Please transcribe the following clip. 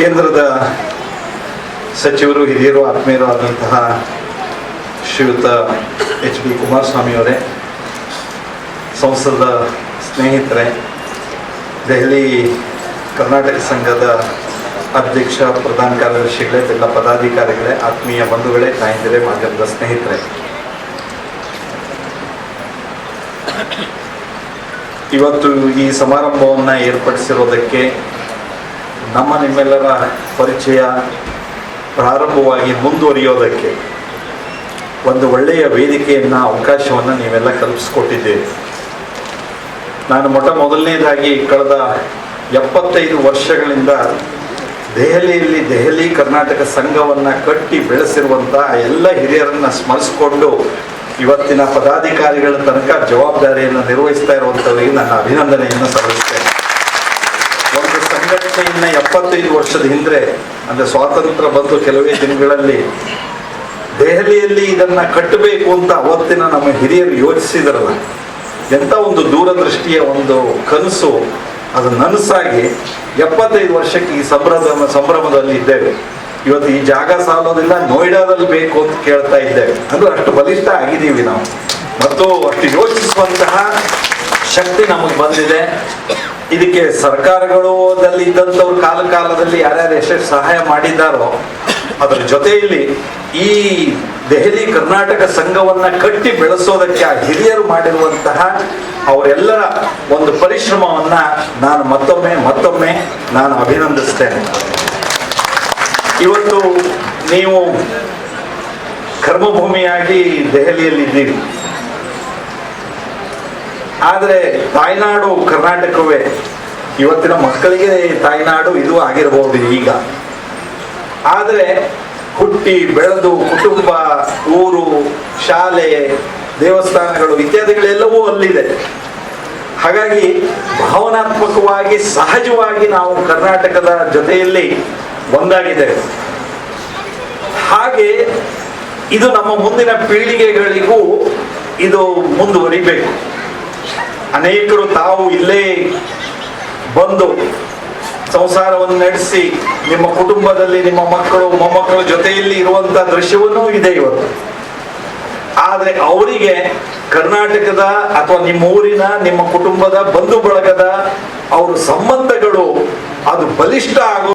ಕೇಂದ್ರದ ಸಚಿವರು ಹಿರಿಯರು ಆತ್ಮೀಯರು ಆದಂತಹ ಶ್ರೀಯುತ ಎಚ್ ಡಿ ಕುಮಾರಸ್ವಾಮಿ ಅವರೇ ಸಂಸದ ಸ್ನೇಹಿತರೆ, ದೆಹಲಿ ಕರ್ನಾಟಕ ಸಂಘದ ಅಧ್ಯಕ್ಷ, ಪ್ರಧಾನ ಕಾರ್ಯದರ್ಶಿಗಳೇ, ಎಲ್ಲ ಪದಾಧಿಕಾರಿಗಳೇ, ಆತ್ಮೀಯ ಬಂಧುಗಳೇ ತಾಯಂದಿರೇ ಮಾಧ್ಯಮದ ಸ್ನೇಹಿತರೆ. ಇವತ್ತು ಈ ಸಮಾರಂಭವನ್ನು ಏರ್ಪಡಿಸಿರೋದಕ್ಕೆ ನಮ್ಮ ನಿಮ್ಮೆಲ್ಲರ ಪರಿಚಯ ಪ್ರಾರಂಭವಾಗಿ ಮುಂದುವರಿಯೋದಕ್ಕೆ ಒಂದು ಒಳ್ಳೆಯ ವೇದಿಕೆಯನ್ನು, ಅವಕಾಶವನ್ನು ನೀವೆಲ್ಲ ಕಲ್ಪಿಸ್ಕೊಟ್ಟಿದ್ದೀರಿ. ನಾನು ಮೊಟ್ಟ ಮೊದಲನೇದಾಗಿ ಕಳೆದ ಎಪ್ಪತ್ತೈದು ವರ್ಷಗಳಿಂದ ದೆಹಲಿಯಲ್ಲಿ ದೆಹಲಿ ಕರ್ನಾಟಕ ಸಂಘವನ್ನು ಕಟ್ಟಿ ಬೆಳೆಸಿರುವಂಥ ಎಲ್ಲ ಹಿರಿಯರನ್ನು ಸ್ಮರಿಸಿಕೊಂಡು ಇವತ್ತಿನ ಪದಾಧಿಕಾರಿಗಳ ತನಕ ಜವಾಬ್ದಾರಿಯನ್ನು ನಿರ್ವಹಿಸ್ತಾ ಇರುವಂಥವರಿಗೆ ನನ್ನ ಅಭಿನಂದನೆಯನ್ನು ಸಲ್ಲಿಸ್ತೇನೆ. ಒಂದು ಸಂಘಟನೆಯನ್ನ ಎಪ್ಪತ್ತೈದು ವರ್ಷದ ಹಿಂದೆ, ಅಂದ್ರೆ ಸ್ವಾತಂತ್ರ್ಯ ಬಂದು ಕೆಲವೇ ದಿನಗಳಲ್ಲಿ ದೆಹಲಿಯಲ್ಲಿ ಇದನ್ನ ಕಟ್ಟಬೇಕು ಅಂತ ಅವತ್ತಿನ ನಮ್ಮ ಹಿರಿಯರು ಯೋಚಿಸಿದ್ರಲ್ಲ ಎಂಥ ಒಂದು ದೂರದೃಷ್ಟಿಯ ಒಂದು ಕನಸು, ಅದು ನನಸಾಗಿ ಎಪ್ಪತ್ತೈದು ವರ್ಷಕ್ಕೆ ಈ ಸಂಭ್ರಮ ಸಂಭ್ರಮದಲ್ಲಿ ಇದ್ದೇವೆ. ಇವತ್ತು ಈ ಜಾಗ ಸಾಲೋದಿಲ್ಲ, ನೋಯ್ಡಾದಲ್ಲಿ ಬೇಕು ಅಂತ ಕೇಳ್ತಾ ಇದ್ದೇವೆ. ಅಂದ್ರೆ ಅಷ್ಟು ಬಲಿಷ್ಠ ಆಗಿದ್ದೀವಿ ನಾವು. ಮತ್ತು ಅಷ್ಟು ಯೋಚಿಸುವಂತಹ ಶಕ್ತಿ ನಮಗೆ ಬಂದಿದೆ. ಇದಕ್ಕೆ ಸರ್ಕಾರಗಳು ದಲ್ಲಿ ಇದ್ದಂಥವ್ರು ಕಾಲ ಕಾಲದಲ್ಲಿ ಯಾರ್ಯಾರು ಎಷ್ಟೆಷ್ಟು ಸಹಾಯ ಮಾಡಿದ್ದಾರೋ ಅದರ ಜೊತೆಯಲ್ಲಿ ಈ ದೆಹಲಿ ಕರ್ನಾಟಕ ಸಂಘವನ್ನ ಕಟ್ಟಿ ಬೆಳೆಸೋದಕ್ಕೆ ಆ ಹಿರಿಯರು ಮಾಡಿರುವಂತಹ ಅವರೆಲ್ಲರ ಒಂದು ಪರಿಶ್ರಮವನ್ನ ನಾನು ಮತ್ತೊಮ್ಮೆ ಮತ್ತೊಮ್ಮೆ ನಾನು ಅಭಿನಂದಿಸ್ತೇನೆ. ಇವತ್ತು ನೀವು ಕರ್ಮಭೂಮಿಯಾಗಿ ದೆಹಲಿಯಲ್ಲಿ ಇದ್ದೀರಿ ಆದರೆ ತಾಯ್ನಾಡು ಕರ್ನಾಟಕವೇ ಇವತ್ತಿನ ಮಕ್ಕಳಿಗೆ ತಾಯ್ನಾಡು ಇದು ಆಗಿರಬಹುದು ಈಗ. ಆದರೆ ಹುಟ್ಟಿ, ಬೆಳೆದು, ಕುಟುಂಬ, ಊರು, ಶಾಲೆ, ದೇವಸ್ಥಾನಗಳು ಇತ್ಯಾದಿಗಳೆಲ್ಲವೂ ಅಲ್ಲಿದೆ. ಹಾಗಾಗಿ ಭಾವನಾತ್ಮಕವಾಗಿ, ಸಹಜವಾಗಿ ನಾವು ಕರ್ನಾಟಕದ ಜೊತೆಯಲ್ಲಿ ಒಂದಾಗಿದ್ದೇವೆ ಹಾಗೆ ಇದು ನಮ್ಮ ಮುಂದಿನ ಪೀಳಿಗೆಗಳಿಗೂ ಇದು ಮುಂದುವರಿಬೇಕು. ಅನೇಕರು ತಾವು ಇಲ್ಲೇ ಬಂದು ಸಂಸಾರವನ್ನು ನಡೆಸಿ ನಿಮ್ಮ ಕುಟುಂಬದಲ್ಲಿ ನಿಮ್ಮ ಮಕ್ಕಳು, ಮೊಮ್ಮಕ್ಕಳ ಜೊತೆಯಲ್ಲಿ ಇರುವಂತ ದೃಶ್ಯವನ್ನೂ ಇದೆ ಇವತ್ತು. ಆದ್ರೆ ಅವರಿಗೆ ಕರ್ನಾಟಕದ ಅಥವಾ ನಿಮ್ಮ ಊರಿನ, ನಿಮ್ಮ ಕುಟುಂಬದ, ಬಂಧು ಬಳಗದ ಅವರ ಸಂಬಂಧಗಳು ಅದು ಬಲಿಷ್ಠ ಆಗೋ